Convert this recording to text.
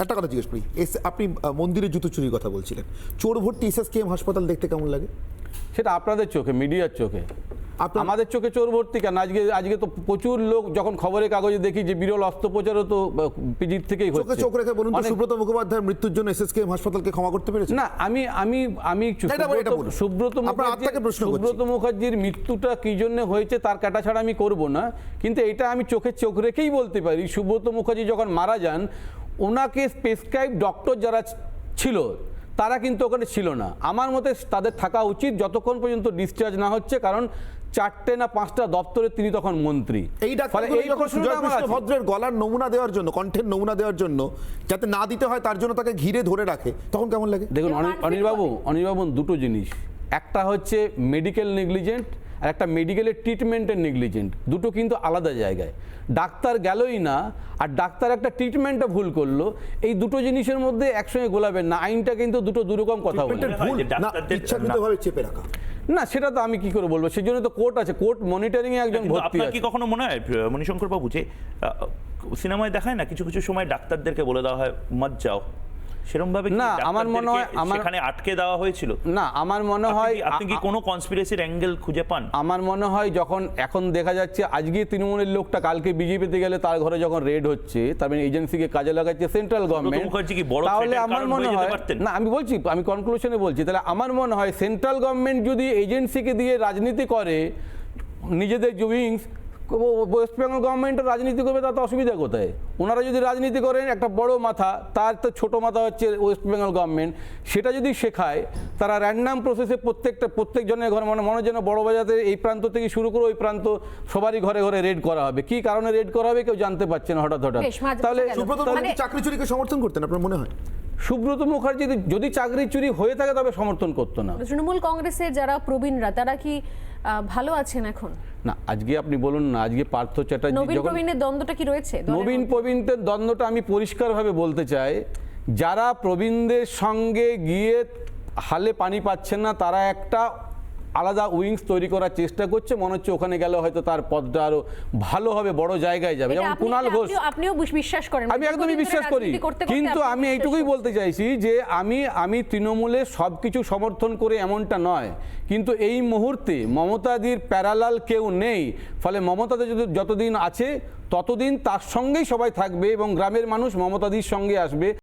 একটা কথা জিজ্ঞেস করি এস আপনি আহ, মন্দিরে জুতো চুরির কথা বলছিলেন। চোর ভর্তি এসএসকেএম হাসপাতাল দেখতে কেমন লাগে? সেটা আপনাদের চোখে মিডিয়ার চোখে। আমাদের চোখে চোর ভর্তি কেন? আজকে আজকে তো প্রচুর লোক যখন খবরের কাগজে দেখি যে বিরল অস্ত্রোপচারও তো পিজির থেকেই হচ্ছে। চোখ রেখে বলুন সুব্রত মুখোপাধ্যায়ের মৃত্যুর জন্য এস এস এসএসকেএম হাসপাতালকে ক্ষমা করতে পেরেছে না আমি আমি আমি সুব্রত- সুব্রত মুখার্জির মৃত্যুটা কি জন্য হয়েছে তার কাটা ছাড়া আমি করব না কিন্তু এটা আমি চোখে চোখ রেখেই বলতে পারি। সুব্রত মুখার্জি যখন মারা যান ওনাকে প্রেসক্রাইব ডক্টর যারা ছিল তারা কিন্তু ওখানে ছিল না। আমার মতে তাদের থাকা উচিত যতক্ষণ পর্যন্ত ডিসচার্জ না হচ্ছে কারণ চারটে না পাঁচটা দপ্তরে তিনি তখন মন্ত্রী। এই। ভদ্রের গলার নমুনা দেওয়ার জন্য কণ্ঠের নমুনা দেওয়ার জন্য যাতে না দিতে হয় তার জন্য তাকে ঘিরে ধরে রাখে তখন কেমন লাগে? দেখুন অনিলবাবু অনিলবাবু দুটো জিনিস। একটা হচ্ছে মেডিকেল নেগলিজেন্ট আর একটা মেডিকেলের ট্রিটমেন্টের নেগলিজেন্ট দুটো কিন্তু আলাদা জায়গায়। ডাক্তার গেলই না আর ডাক্তার একটা ট্রিটমেন্টও ভুল করল। এই দুটো জিনিসের মধ্যে একসঙ্গে গোলাবেন না। আইনটা কিন্তু দুটো দুরকম কথা বলে। ইচ্ছাকৃতভাবে চেপে রাখা। না সেটা তো আমি কি করে বলব? সেই জন্য তো কোর্ট আছে। কোর্ট মনিটরিং এ একজন ভর্তি আপনার কি কখনো মনে হয় মণিশঙ্কর বাবু যে সিনেমায় দেখায় না কিছু কিছু সময় ডাক্তারদেরকে বলে দেওয়া হয় মত যাও সেরকম ভাবে কি না, আমার মনে হয় আমার- সেখানে আটকে দেওয়া হয়েছিল? না আমার মনে হয় আপনি কি কোনো কনস্পিরেসির অ্যাঙ্গেল খুঁজে পান? আমার মনে হয় যখন এখন দেখা যাচ্ছে আজকে তৃণমূলের লোকটা কালকে বিজেপিতে গেলে তার ঘরে যখন রেড হচ্ছে তার মানে এজেন্সিকে কাজে লাগাচ্ছে সেন্ট্রাল গভর্নমেন্ট তাহলে আমার মনে হয় না আমি বলছি আমি কনক্লুশনে বলছি তাহলে আমার মনে হয় সেন্ট্রাল গভর্নমেন্ট যদি এজেন্সিকে দিয়ে রাজনীতি করে নিজেদের যে উইংস ওয়েস্ট বেঙ্গল গভর্নমেন্টও রাজনীতি করবে তাতে অসুবিধা কোথায়? ওনারা যদি রাজনীতি করেন একটা বড় মাথা তার তো ছোট মাথা হচ্ছে ওয়েস্ট বেঙ্গল গভর্নমেন্ট সেটা যদি শেখায় তারা র্যান্ডাম প্রসেসে প্রত্যেকটা প্রত্যেকজনের ঘরে মানে মনে হয় যেন বড় বাজাতে এই প্রান্ত থেকে শুরু করে ওই প্রান্ত সবারই ঘরে ঘরে রেড করা হবে। কি কারণে রেড করা হবে কেউ জানতে পারছে না হঠাৎ হঠাৎ। তাহলে মানে- চাকরি চুরিকে সমর্থন করতেন আপনার মনে হয়? সুব্রত মুখার্জি যদি- চাকরি চুরি হয়ে থাকে তবে সমর্থন করতো না। তৃণমূল কংগ্রেসের যারা প্রবীণরা তারা কি ভালো আছেন এখন? না আজকে আপনি বলুন না আজকে পার্থ চ্যাটার্জি নবীন প্রবীণের দ্বন্দ্বটা কি রয়েছে? নবীন প্রবীণদের দ্বন্দ্বটা আমি পরিষ্কারভাবে বলতে চাই যারা প্রবীণদের সঙ্গে গিয়ে হালে পানি পাচ্ছেন না তারা একটা আলাদা উইংস তৈরি করার চেষ্টা করছে মনে হচ্ছে ওখানে গেলে হয়তো তার পদটা আরও ভালো হবে বড় জায়গায় যাবে। যেমন কুণাল ঘোষ আপনিও- বিশ্বাস করেন। আমি একদমই বিশ্বাস করি। কিন্তু আমি এইটুকুই বলতে চাইছি যে আমি আমি তৃণমূলে সব কিছু সমর্থন করে এমনটা নয়। কিন্তু এই মুহূর্তে মমতাদির প্যারালাল কেউ নেই। ফলে মমতাদি যদি যতদিন আছে ততদিন তার সঙ্গেই সবাই থাকবে এবং গ্রামের মানুষ মমতাদির সঙ্গে আসবে।